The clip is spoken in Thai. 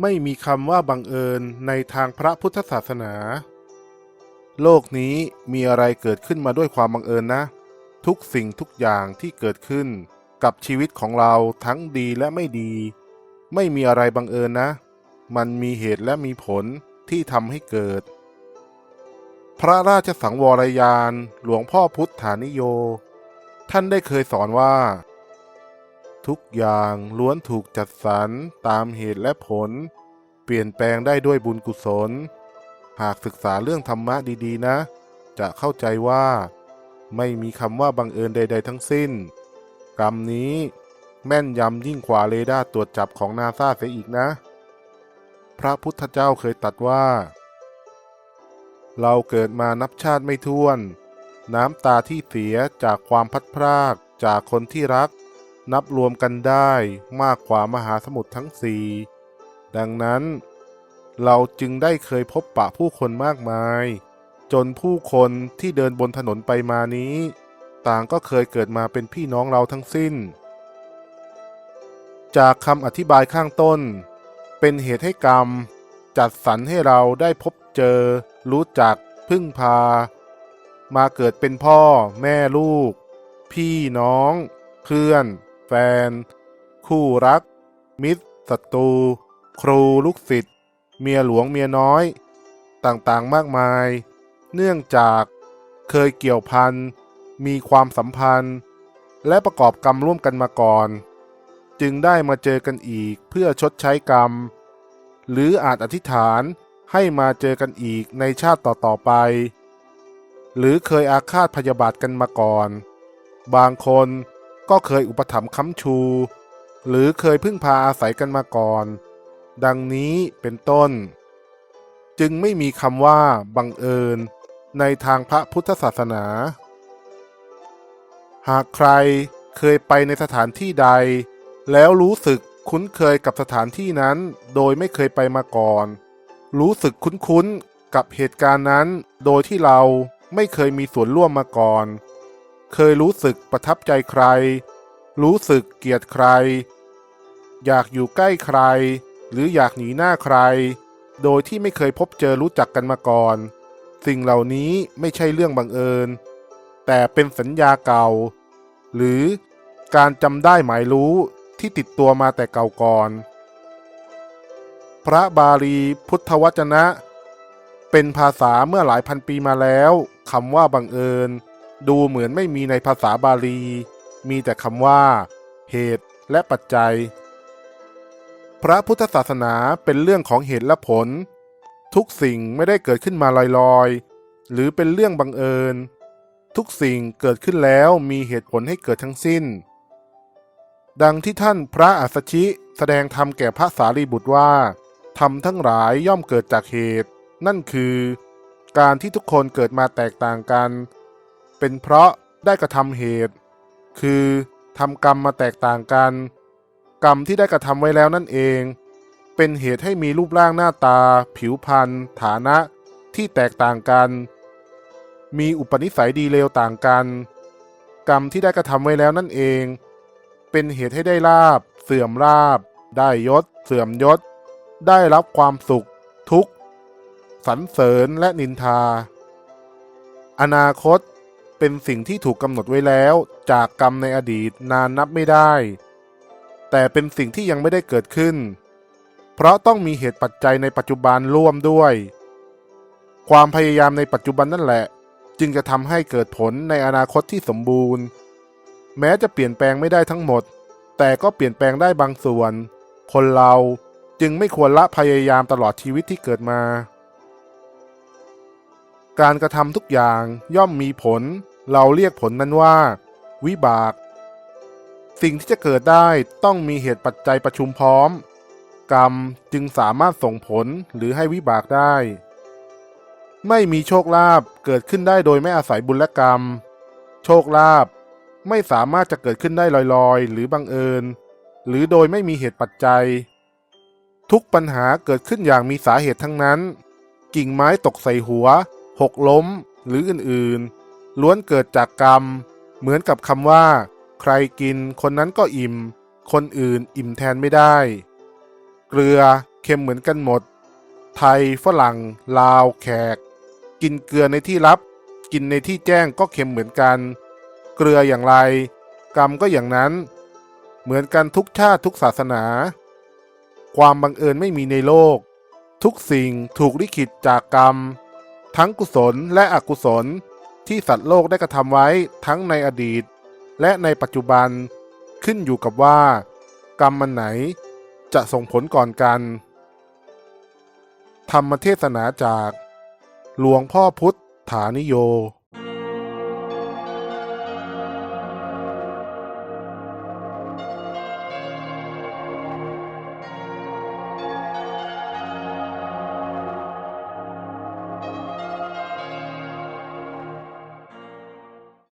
ไม่มีคำว่าบังเอิญในทางพระพุทธศาสนา โลกนี้มีอะไรเกิดขึ้นมาด้วยความบังเอิญนะ ทุกสิ่งทุกอย่างที่เกิดขึ้นกับชีวิตของเราทั้งดีและไม่ดี ไม่มีอะไรบังเอิญนะ มันมีเหตุและมีผลที่ทำให้เกิด พระราชสังวรยานหลวงพ่อพุทธานิโย ท่านได้เคยสอนว่า ทุกอย่างล้วนถูกจัดสรรตามเหตุและผล เปลี่ยนแปลงได้ด้วยบุญกุศล หากศึกษาเรื่องธรรมะดีๆ นะ จะเข้าใจว่า ไม่มีคำว่าบังเอิญใด ๆ ทั้งสิ้น กรรมนี้แม่นยำยิ่งกว่าเรดาร์ตรวจจับของนาซาเสียอีกนะ พระพุทธเจ้าเคยตรัดว่า เราเกิดมานับชาติไม่ถ้วน น้ำตาที่เสียจากความพัดพรากจากคนที่รัก นับรวมกันได้มากกว่ามหาสมุทรทั้งสี่ดังนั้น เราจึงได้เคยพบปะผู้คนมากมาย จนผู้คนที่เดินบนถนนไปมานี้ ต่างก็เคยเกิดมาเป็นพี่น้องเราทั้งสิ้น จากคำอธิบายข้างต้น เป็นเหตุให้กรรม จัดสรรให้เราได้พบเจอ รู้จัก พึ่งพา มาเกิดเป็นพ่อ แม่ลูก พี่น้อง เพื่อน แฟน คู่รัก มิตรศัตรู ครูลูกศิษย์เมียหลวงเมียน้อย ต่างๆมากมาย เนื่องจากเคยเกี่ยวพัน มีความสัมพันธ์ และประกอบกรรมร่วมกันมาก่อน จึงได้มาเจอกันอีกเพื่อชดใช้กรรม หรืออาจอธิษฐานให้มาเจอกันอีกในชาติต่อๆไป หรือเคยอาฆาตพยาบาทกันมาก่อน บางคน ก็เคยอุปถัมภ์ค้ำชู หรือเคยพึ่งพาอาศัยกันมาก่อน ดังนี้เป็นต้น จึงไม่มีคำว่าบังเอิญในทางพระพุทธศาสนา หากใครเคยไปในสถานที่ใด แล้วรู้สึกคุ้นเคยกับสถานที่นั้นโดยไม่เคยไปมาก่อน รู้สึกคุ้นๆกับเหตุการณ์นั้น โดยที่เราไม่เคยมีส่วนร่วมมาก่อน เคยรู้สึกประทับใจใคร รู้สึกเกลียดใคร อยากอยู่ใกล้ใคร หรืออยากหนีหน้าใคร โดยที่ไม่เคยพบเจอรู้จักกันมาก่อน สิ่งเหล่านี้ไม่ใช่เรื่องบังเอิญ แต่เป็นสัญญาเก่า หรือการจำได้หมายรู้ที่ติดตัวมาแต่เก่าก่อน พระบาลีพุทธวจนะ เป็นภาษาเมื่อหลายพันปีมาแล้วคำว่าบังเอิญ ดูเหมือนไม่มีในภาษาบาลี มีแต่คำว่า เหตุและปัจจัย พระพุทธศาสนาเป็นเรื่องของเหตุและผล ทุกสิ่งไม่ได้เกิดขึ้นมาลอยๆ หรือเป็นเรื่องบังเอิญ ทุกสิ่งเกิดขึ้นแล้วมีเหตุผลให้เกิดทั้งสิ้น ดังที่ท่านพระอัสสชิแสดงธรรมแก่พระสารีบุตรว่าธรรมทั้งหลายย่อมเกิดจากเหตุ นั่นคือ การที่ทุกคนเกิดมาแตกต่างกัน เป็นเพราะได้กระทำเหตุ คือทำกรรมมาแตกต่างกัน กรรมที่ได้กระทำไว้แล้วนั่นเอง เป็นเหตุให้มีรูปร่างหน้าตา ผิวพรรณฐานะที่แตกต่างกัน มีอุปนิสัยดีเลวต่างกัน กรรมที่ได้กระทำไว้แล้วนั่นเอง เป็นเหตุให้ได้ลาบ เสื่อมลาบ ได้ยศ เสื่อมยศ ได้รับความสุข ทุกข์สรรเสริญและนินทา อนาคต เป็นสิ่งที่ถูกกำหนดไว้แล้ว จากกรรมในอดีตนานนับไม่ได้ แต่เป็นสิ่งที่ยังไม่ได้เกิดขึ้น เพราะต้องมีเหตุปัจจัยในปัจจุบันร่วมด้วย ความพยายามในปัจจุบันนั่นแหละ จึงจะทำให้เกิดผลในอนาคตที่สมบูรณ์ แม้จะเปลี่ยนแปลงไม่ได้ทั้งหมด แต่ก็เปลี่ยนแปลงได้บางส่วน คนเราจึงไม่ควรละพยายามตลอดชีวิตที่เกิดมาการกระทำทุกอย่างย่อมมีผล เราเรียกผลนั้นว่า วิบาก สิ่งที่จะเกิดได้ต้องมีเหตุปัจจัยประชุมพร้อม กรรมจึงสามารถส่งผลหรือให้วิบากได้ ไม่มีโชคลาภเกิดขึ้นได้โดยไม่อาศัยบุญและกรรม โชคลาภไม่สามารถจะเกิดขึ้นได้ลอยๆ หรือบังเอิญ หรือโดยไม่มีเหตุปัจจัย ทุกปัญหาเกิดขึ้นอย่างมีสาเหตุทั้งนั้น กิ่งไม้ตกใส่หัว หกล้ม หรืออื่นๆ ล้วนเกิดจากกรรม เหมือนกับคำว่า ใครกินคนนั้นก็อิ่ม คนอื่นอิ่มแทนไม่ได้ เกลือเค็มเหมือนกันหมด ไทยฝรั่ง ลาวแขก กินเกลือในที่ลับ กินในที่แจ้งก็เค็มเหมือนกัน เกลืออย่างไร กรรมก็อย่างนั้น เหมือนกันทุกชาติทุกศาสนา ความบังเอิญไม่มีในโลก ทุกสิ่งถูกลิขิตจากกรรม ทั้งกุศลและอกุศล ที่สัตว์โลกได้กระทำไว้ทั้งในอดีต และในปัจจุบันขึ้นอยู่กับว่า กรรมมันไหนจะส่งผลก่อนกัน ธรรมเทศนาจาก หลวงพ่อพุทธฐานิโย